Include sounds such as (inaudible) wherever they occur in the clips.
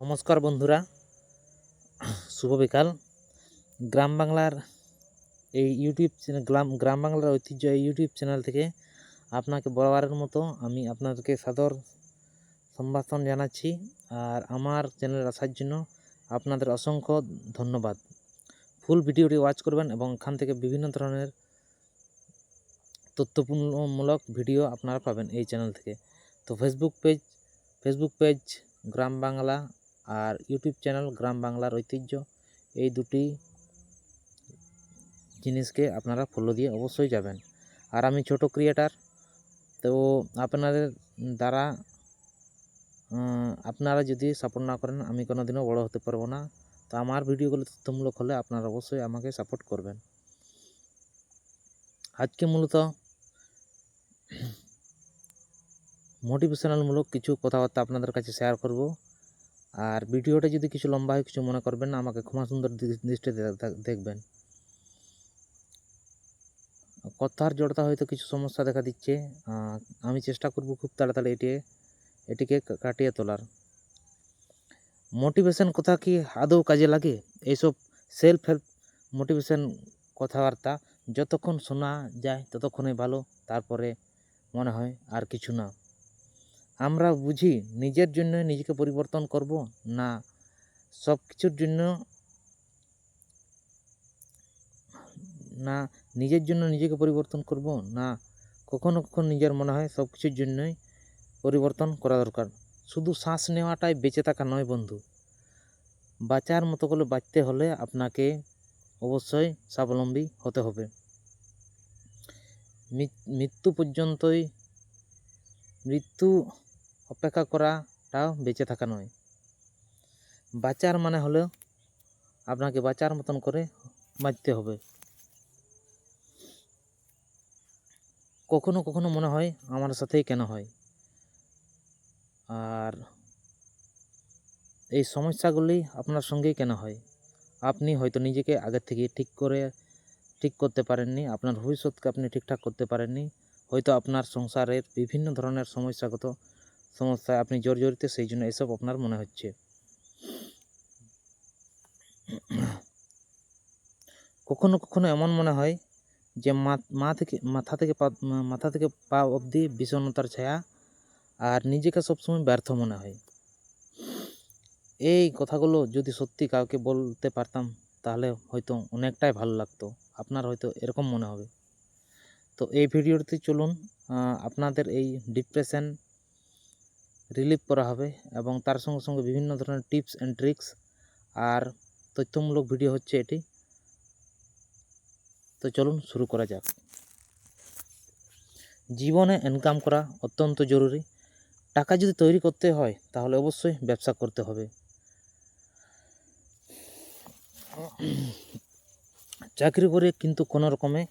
নমস্কার বন্ধুরা। শুভ বিকাল। গ্রাম বাংলার এই ইউটিউব চ্যানেল, গ্রাম গ্রাম বাংলার ঐতিহ্য এই ইউটিউব চ্যানেল থেকে আপনাকে বরাবরের মতো আমি আপনাদেরকে সাদর সম্ভাষণ জানাচ্ছি আর আমার চ্যানেল আসার জন্য আপনাদের অসংখ্য ধন্যবাদ। ফুল ভিডিওটি ওয়াচ করবেন এবং এখান থেকে বিভিন্ন ধরনের তথ্যপূর্ণমূলক ভিডিও আপনারা পাবেন এই চ্যানেল থেকে। তো Facebook page Facebook page Gram Bangla আর ইউটিউব চ্যানেল গ্রাম বাংলার ঐতিহ্য, এই দুটি জিনিসকে আপনারা ফলো দিয়ে অবশ্যই যাবেন। আর আমি ছোট ক্রিয়েটার তো আপনাদের দ্বারা আপনারা যদি সাপোর্ট না করেন, আমি কোনো দিনও বড়ো হতে পারব না। তো আমার ভিডিওগুলো তথ্যমূলক হলে আপনারা অবশ্যই আমাকে সাপোর্ট করবেন। আজকে মূলত (clears throat) মোটিভেশনালমূলক কিছু কথাবার্তা আপনাদের কাছে শেয়ার করব। আর ভিডিওটা যদি কিছু লম্বা হয়, কিছু মনে করবেন না, আমাকে ক্ষমা সুন্দর দৃষ্টিতে দেখবেন। কথার জড়তা হয়তো কিছু সমস্যা দেখা দিচ্ছে। আমি চেষ্টা করব খুব তাড়াতাড়ি এটি, এটিকে কাটিয়ে তোলার। মোটিভেশন কথা কি আদৌ কাজে লাগে? এইসব সেলফ হেল্প মোটিভেশন কথাবার্তা যতক্ষণ শোনা যায় ততক্ষণই ভালো, তারপরে মনে হয় আর কিছু না। আমরা বুঝি নিজের জন্য নিজেকে পরিবর্তন করব? না। সব কিছুর জন্য না। নিজের জন্য নিজেকে পরিবর্তন করব? না। কখনো কখনো নিজের মনে হয় সব কিছুর জন্যই পরিবর্তন করা দরকার। শুধু শ্বাস নেওয়াটাই বেঁচে থাকা নয় বন্ধু। বাঁচার মতো করে বাঁচতে হলে আপনাকে অবশ্যই স্বাবলম্বী হতে হবে। মৃত্যু পর্যন্তই, মৃত্যু অপেক্ষা করাটাও বেঁচে থাকা নয়। বাঁচার মানে হলেও আপনাকে বাঁচার মতন করে বাঁচতে হবে। কখনো কখনো মনে হয় আমার সাথেই কেন হয়। আর এই সমস্যাগুলি আপনার সঙ্গেই কেন হয়? আপনি হয়তো নিজেকে আগের থেকে ঠিক করে, ঠিক করতে পারেননি, আপনার ভবিষ্যৎকে আপনি ঠিকঠাক করতে পারেননি। হয়তো আপনার সংসারের বিভিন্ন ধরনের সমস্যাগত সমস্যায় আপনি জর্জরিত সেই জন্য এসব আপনার মনে হচ্ছে। কখনো কখনো এমন মনে হয় যে মা- মা থেকে, মাথা থেকে পা, মাথা থেকে পা অবধি বিষণ্ণতার ছায়া আর নিজেকে সবসময় ব্যর্থ মনে হয়। এই কথাগুলো যদি সত্যি কাউকে বলতে পারতাম, তাহলে হয়তো অনেকটাই ভালো লাগতো। আপনার হয়তো এরকম মনে হবে। তো এই ভিডিওতে চলুন আপনাদের এই ডিপ্রেশন রিলিফ করা হবে এবং তার সঙ্গে সঙ্গে বিভিন্ন ধরনের টিপস অ্যান্ড ট্রিক্স আর তথ্যমূলক ভিডিও হচ্ছে এটি। তো চলুন শুরু করা যাক। জীবনে ইনকাম করা অত্যন্ত জরুরি। টাকা যদি তৈরি করতে হয়, তাহলে অবশ্যই ব্যবসা করতে হবে। চাকরি করে কিন্তু কোনো রকমে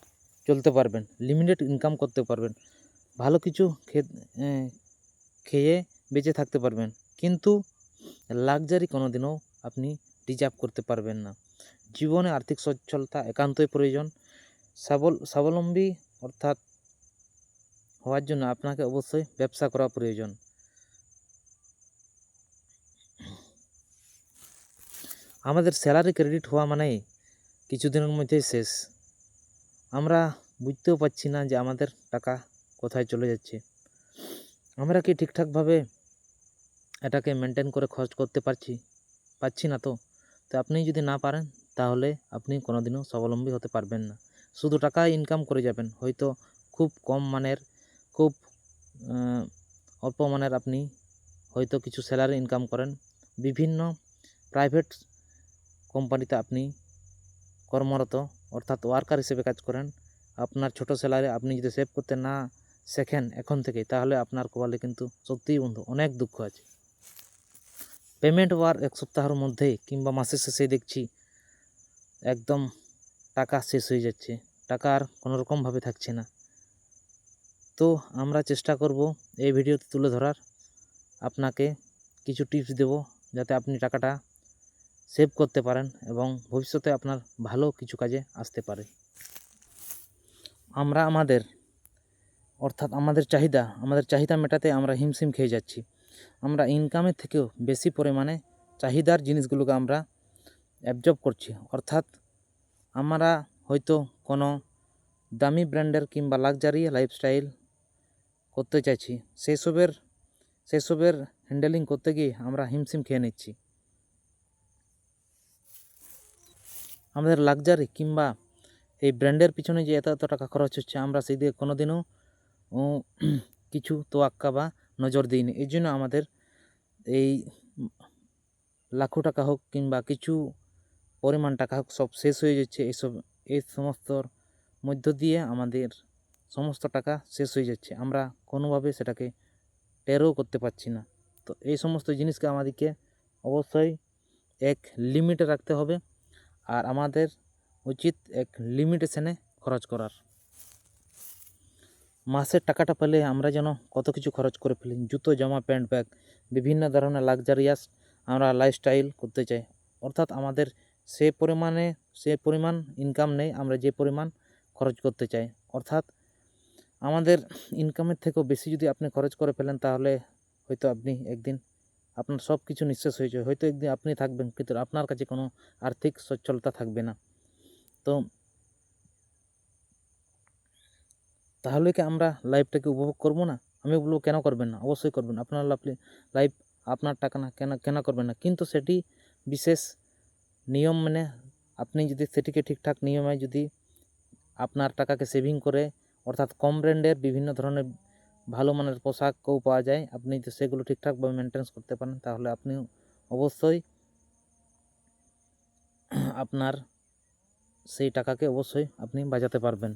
চলতে পারবেন লিমিটেড ইনকাম করতে পারবেন। ভালো কিছু খেয়ে বেঁচে থাকতে পারবেন। কিন্তু লাক্সারি কোনো দিনও আপনি রিজার্ভ করতে পারবেন না। জীবনে আর্থিক সচ্ছলতা একান্তই প্রয়োজন। স্বাবল স্বাবলম্বী অর্থাৎ হওয়ার জন্য আপনাকে অবশ্যই ব্যবসা করা প্রয়োজন। আমাদের স্যালারি ক্রেডিট হওয়া মানেই কিছুদিনের মধ্যেই শেষ। আমরা বুঝতেও পারছি না যে আমাদের টাকা কোথায় চলে যাচ্ছে। আমরা কি ঠিকঠাকভাবে এটাকে মেনটেন করে খরচ করতে পারছি পারছি না তো। তো আপনি যদি না পারেন, তাহলে আপনি কোনোদিনও স্বাবলম্বী হতে পারবেন না। শুধু টাকা ইনকাম করে যাবেন, হয়তো খুব কম মানের, খুব অল্প মানের আপনি হয়তো কিছু স্যালারি ইনকাম করেন। বিভিন্ন প্রাইভেট কোম্পানিতে আপনি কর্মরত, অর্থাৎ ওয়ার্কার হিসেবে কাজ করেন। আপনার ছোট স্যালারি আপনি যদি সেভ করতে না শেখেন এখন থেকে তাহলে আপনার কপালে কিন্তু সত্যিই বন্ধু অনেক দুঃখ আছে। পেমেন্ট হওয়ার এক সপ্তাহের মধ্যে কিংবা মাসের শেষে দেখছি একদম টাকা শেষ হয়ে যাচ্ছে। টাকা আর কোনো রকমভাবে থাকছে না। তো আমরা চেষ্টা করব এই ভিডিওতে তুলে ধরার। আপনাকে কিছু টিপস দেব যাতে আপনি টাকাটা সেভ করতে পারেন এবং ভবিষ্যতে আপনার ভালো কিছু কাজে আসতে পারে। আমরা আমাদের, অর্থাৎ আমাদের চাহিদা আমাদের চাহিদা মেটাতে আমরা হিমশিম খেয়ে যাচ্ছি। আমরা ইনকামের থেকেও বেশি পরিমাণে চাহিদার জিনিসগুলোকে আমরা অ্যাবজর্ব করছি। অর্থাৎ আমরা হয়তো কোনো দামি ব্র্যান্ডের কিংবা লাক্সারি লাইফস্টাইল করতে চাইছি, সেসবের সেসবের হ্যান্ডেলিং করতে গিয়ে আমরা হিমশিম খেয়ে নিচ্ছি। আমাদের লাক্সারি কিংবা এই ব্র্যান্ডের পিছনে যে এত এত টাকা খরচ হচ্ছে, আমরা সেই দিকে কোনো দিনও কিছু তোয়াক্কা বা নজর দিইনি। এই জন্য আমাদের এই লাখো টাকা হোক কিংবা কিছু পরিমাণ টাকা হোক সব শেষ হয়ে যাচ্ছে। এইসব এই সমস্তর মধ্য দিয়ে আমাদের সমস্ত টাকা শেষ হয়ে যাচ্ছে। আমরা কোনোভাবে সেটাকে টেরও করতে পারছি না। তো এই সমস্ত জিনিসকে আমাদেরকে অবশ্যই এক লিমিটে রাখতে হবে। আর আমাদের উচিত এক লিমিটেশনে খরচ করার। মাসের টাকাটা পেলে আমরা যেন কত কিছু খরচ করে ফেলি। জুতো, জামা, প্যান্ট ব্যাগ, বিভিন্ন ধরনের লাক্সারিয়াস আমরা লাইফস্টাইল করতে চাই। অর্থাৎ আমাদের সে পরিমাণে, সে পরিমাণ ইনকাম নেই, আমরা যে পরিমাণ খরচ করতে চাই। অর্থাৎ আমাদের ইনকামের থেকেও বেশি যদি আপনি খরচ করে ফেলেন, তাহলে হয়তো আপনি একদিন আপনার সব কিছু নিঃশেষ হয়ে যাবে। হয়তো একদিন আপনি থাকবেন, কিন্তু আপনার কাছে কোনো আর্থিক সচ্ছলতা থাকবে না। তো তাহলে কি আমরা লাইফটাকে উপভোগ করব না? আমি বলব, কেন করবেন না? অবশ্যই করবেন। আপনার লাইফ আপনার টাকা না, কেন কেন করবেন না? কিন্তু সেটি বিশেষ নিয়ম মানে আপনি যদি সেটিকে ঠিকঠাক নিয়মে যদি আপনার টাকাকে সেভিং করে, অর্থাৎ কম ব্র্যান্ডের বিভিন্ন ধরনের ভালো মানের পোশাকও পাওয়া যায়, আপনি যদি সেগুলো ঠিকঠাকভাবে মেনটেন্স করতে পারেন, তাহলে আপনি অবশ্যই আপনার সেই টাকাকে অবশ্যই আপনি বাজাতে পারবেন।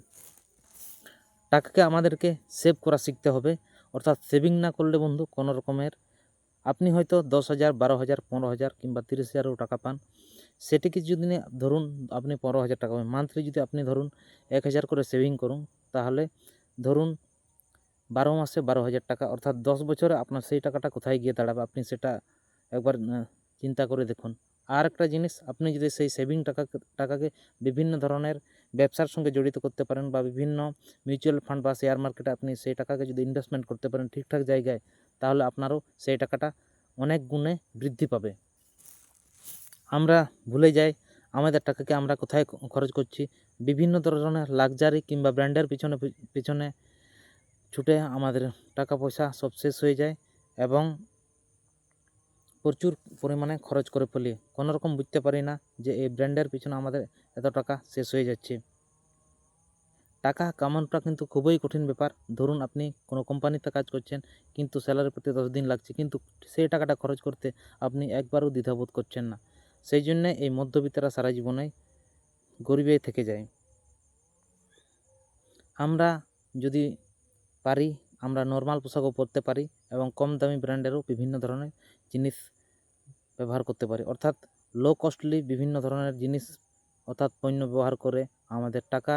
টাকাকে আমাদেরকে সেভ করা শিখতে হবে। অর্থাৎ সেভিং না করলে বন্ধু কোনো রকমের আপনি হয়তো দশ হাজার, বারো হাজার, পনেরো হাজার কিংবা তিরিশ হাজারও টাকা পান। সেটিকে যদি ধরুন আপনি পনেরো হাজার টাকা পান মান্থলি যদি আপনি ধরুন এক হাজার করে সেভিং করুন, তাহলে ধরুন বারো মাসে বারো হাজার টাকা, অর্থাৎ দশ বছরে আপনার সেই টাকাটা কোথায় গিয়ে দাঁড়াবে? আপনি সেটা একবার চিন্তা করে দেখুন। আর একটা জিনিস, আপনি যদি সেই সেভিং টাকা টাকাকে বিভিন্ন ধরনের ব্যবসার সঙ্গে জড়িত করতে পারেন বা বিভিন্ন মিউচুয়াল ফান্ড বা শেয়ার মার্কেটে আপনি সেই টাকাকে যদি ইনভেস্টমেন্ট করতে পারেন ঠিকঠাক জায়গায়, তাহলে আপনারও সেই টাকাটা অনেক গুণে বৃদ্ধি পাবে। আমরা ভুলে যাই, আমাদের টাকাকে আমরা কোথায় খরচ করছি। বিভিন্ন ধরনের লাক্সারি কিংবা ব্র্যান্ডের পিছনে পিছনে ছুটে আমাদের টাকা পয়সা সব শেষ হয়ে যায় এবং প্রচুর পরিমাণে খরচ করে ফেলি। কোনো রকম বুঝতে পারি না যে এই ব্র্যান্ডের পিছনে আমাদের এত টাকা শেষ হয়ে যাচ্ছে। টাকা কামানোটা কিন্তু খুবই কঠিন ব্যাপার। ধরুন আপনি কোনো কোম্পানিতে কাজ করছেন, কিন্তু স্যালারি পেতে দশ দিন লাগছে, কিন্তু সেই টাকাটা খরচ করতে আপনি একবারও দ্বিধাবোধ করছেন না। সেই জন্যে এই মধ্যবিত্তরা সারা জীবনে গরিবেই থেকে যায়। আমরা যদি পারি, আমরা নর্মাল পোশাকও পরতে পারি এবং কম দামি ব্র্যান্ডেরও বিভিন্ন ধরনের জিনিস ব্যবহার করতে পারি। অর্থাৎ লো কস্টলি বিভিন্ন ধরনের জিনিস অর্থাৎ পণ্য ব্যবহার করে আমাদের টাকা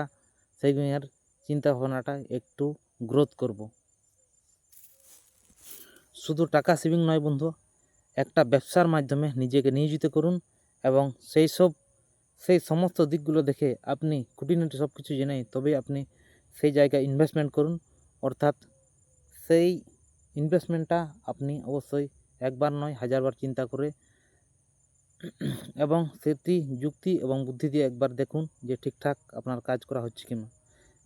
সেভিংয়ের চিন্তা ভাবনাটা একটু গ্রোথ করব। শুধু টাকা সেভিং নয় বন্ধু, একটা ব্যবসার মাধ্যমে নিজেকে নিয়োজিত করুন এবং সেই সব, সেই সমস্ত দিকগুলো দেখে আপনি খুঁটিনাটি সব কিছু জেনে তবেই আপনি সেই জায়গায় ইনভেস্টমেন্ট করুন। অর্থাৎ সেই ইনভেস্টমেন্টটা আপনি অবশ্যই একবার নয়, হাজারবার চিন্তা করে। এবং সেটি যুক্তি এবং বুদ্ধি দিয়ে একবার দেখুন যে ঠিকঠাক আপনার কাজ করা হচ্ছে কিনা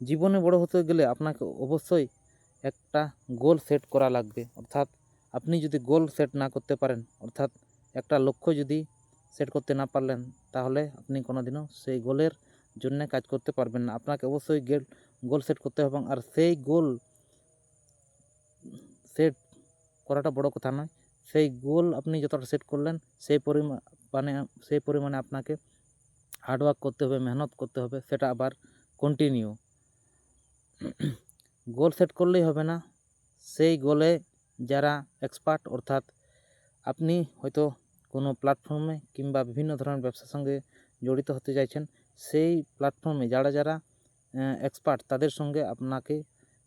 জীবনে বড় হতে গেলে আপনাকে অবশ্যই একটা গোল সেট করা লাগবে। অর্থাৎ আপনি যদি গোল সেট না করতে পারেন, অর্থাৎ একটা লক্ষ্য যদি সেট করতে না পারলেন, তাহলে আপনি কোনোদিনও সেই গোলের জন্য কাজ করতে পারবেন না। আপনাকে অবশ্যই গেল গোল সেট করতে হবে আর সেই গোল সেট করাটা বড় কথা নয়। সেই গোল আপনি যতটা সেট করলেন, সেই পরিমাণে সেই পরিমাণে আপনাকে হার্ডওয়ার্ক করতে হবে, মেহনত করতে হবে, সেটা আবার কন্টিনিউ গোল সেট করলেই হবে না। সেই গোলে যারা এক্সপার্ট অর্থাৎ আপনি হয়তো কোনো প্ল্যাটফর্মে কিংবা বিভিন্ন ধরনের ব্যবসার সঙ্গে জড়িত হতে চাইছেন, সেই প্ল্যাটফর্মে যারা যারা এক্সপার্ট তাদের সঙ্গে আপনাকে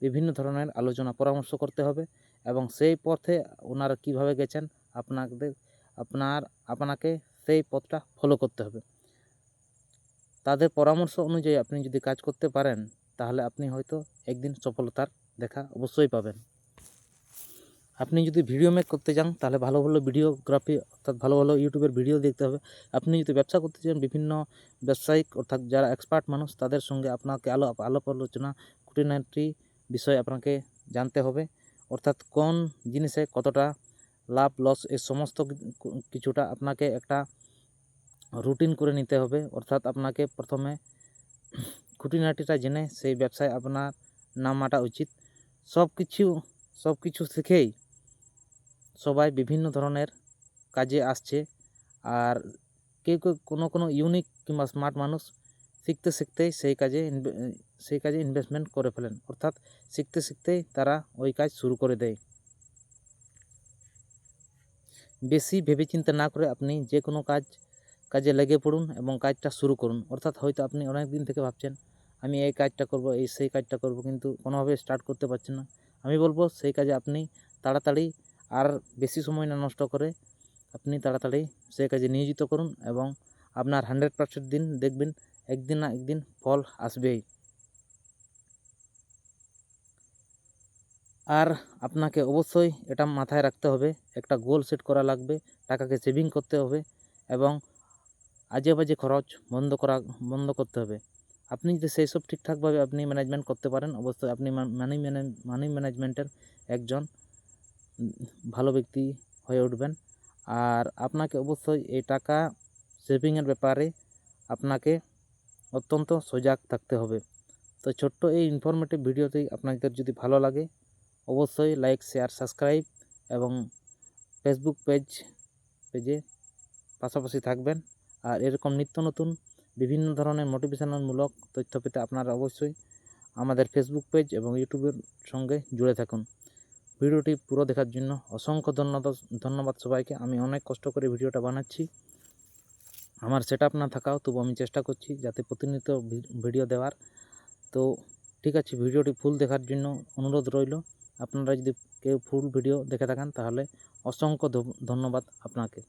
বিভিন্ন ধরনের আলোচনা, পরামর্শ করতে হবে। এবং সেই পথে ওনারা কীভাবে গেছেন, আপনাদের, আপনার, আপনাকে সেই পথটা ফলো করতে হবে। তাদের পরামর্শ অনুযায়ী আপনি যদি কাজ করতে পারেন, তাহলে আপনি হয়তো একদিন সফলতার দেখা অবশ্যই পাবেন। আপনি যদি ভিডিও মেক করতে চান, তাহলে ভালো ভালো ভিডিওগ্রাফি অর্থাৎ ভালো ভালো ইউটিউবের ভিডিও দেখতে হবে। আপনি যদি ব্যবসা করতে চান, বিভিন্ন ব্যবসায়িক, অর্থাৎ যারা এক্সপার্ট মানুষ, তাদের সঙ্গে আপনাকে আলো, আলাপ আলোচনা খুঁটিনাটি বিষয় আপনাকে জানতে হবে। অর্থাৎ কোন জিনিসে কতটা লাভ, লস, এই সমস্ত কিছুটা আপনাকে একটা রুটিন করে নিতে হবে। অর্থাৎ আপনাকে প্রথমে খুঁটিনাটিটা জেনে সেই ব্যবসায় আপনার নামাটা উচিত। সব কিছু সব কিছু শিখেই সবাই বিভিন্ন ধরনের কাজে আসছে। আর কেউ কেউ কোনো কোনো ইউনিক কিংবা স্মার্ট মানুষ শিখতে শিখতেই সেই কাজে সেই কাজে ইনভেস্টমেন্ট করে ফেলেন। অর্থাৎ শিখতে শিখতেই তারা ওই কাজ শুরু করে দেয়। বেশি ভেবেচিন্তে না করে আপনি যে কোনো কাজ, কাজে লেগে পড়ুন এবং কাজটা শুরু করুন। অর্থাৎ হয়তো আপনি অনেক দিন থেকে ভাবছেন, আমি এই কাজটা করব, এই সেই কাজটা করব, কিন্তু কোনোভাবে স্টার্ট করতে পারছেন না। আমি বলব, সেই কাজে আপনি তাড়াতাড়ি আর বেশি সময় না নষ্ট করে আপনি তাড়াতাড়ি সেই কাজে নিয়োজিত করুন এবং আপনার হান্ড্রেড পার্সেন্ট দিন দেখবেন একদিন না একদিন ফল আসবেই। আর আপনাকে অবশ্যই এটা মাথায় রাখতে হবে, একটা গোল সেট করা লাগবে, টাকাকে সেভিং করতে হবে এবং আজে বাজে খরচ বন্ধ করা, বন্ধ করতে হবে। আপনি যদি সেই সব ঠিকঠাকভাবে আপনি ম্যানেজমেন্ট করতে পারেন, অবশ্যই আপনি মানি মানি ম্যানেজমেন্টের একজন ভালো ব্যক্তি হয়ে উঠবেন। আর আপনাকে অবশ্যই এই টাকা সেভিংয়ের ব্যাপারে আপনাকে অত্যন্ত সজাগ থাকতে হবে। তো ছোট্ট এই ইনফরমেটিভ ভিডিওটি আপনাদের যদি ভালো লাগে, অবশ্যই লাইক শেয়ার সাবস্ক্রাইব এবং ফেসবুক পেজ পেজে পাশাপাশি থাকবেন। আর এরকম নিত্য নতুন, বিভিন্ন ধরনের মোটিভেশনালমূলক তথ্য পেতে আপনারা অবশ্যই আমাদের ফেসবুক পেজ এবং ইউটিউবের সঙ্গে জুড়ে থাকুন। ভিডিওটি পুরো দেখার জন্য অসংখ্য ধন্যবাদ ধন্যবাদ সবাইকে। আমি অনেক কষ্ট করে ভিডিওটা বানাচ্ছি। আমার সেট না থাকাও, তবু আমি চেষ্টা করছি যাতে প্রতিনিয়ত ভিডিও দেওয়ার। তো ঠিক আছে ভিডিওটি ফুল দেখার জন্য অনুরোধ রইল। আপনারা যদি কেউ ফুল ভিডিও দেখে থাকেন, তাহলে অসংখ্য ধন্যবাদ আপনাকে।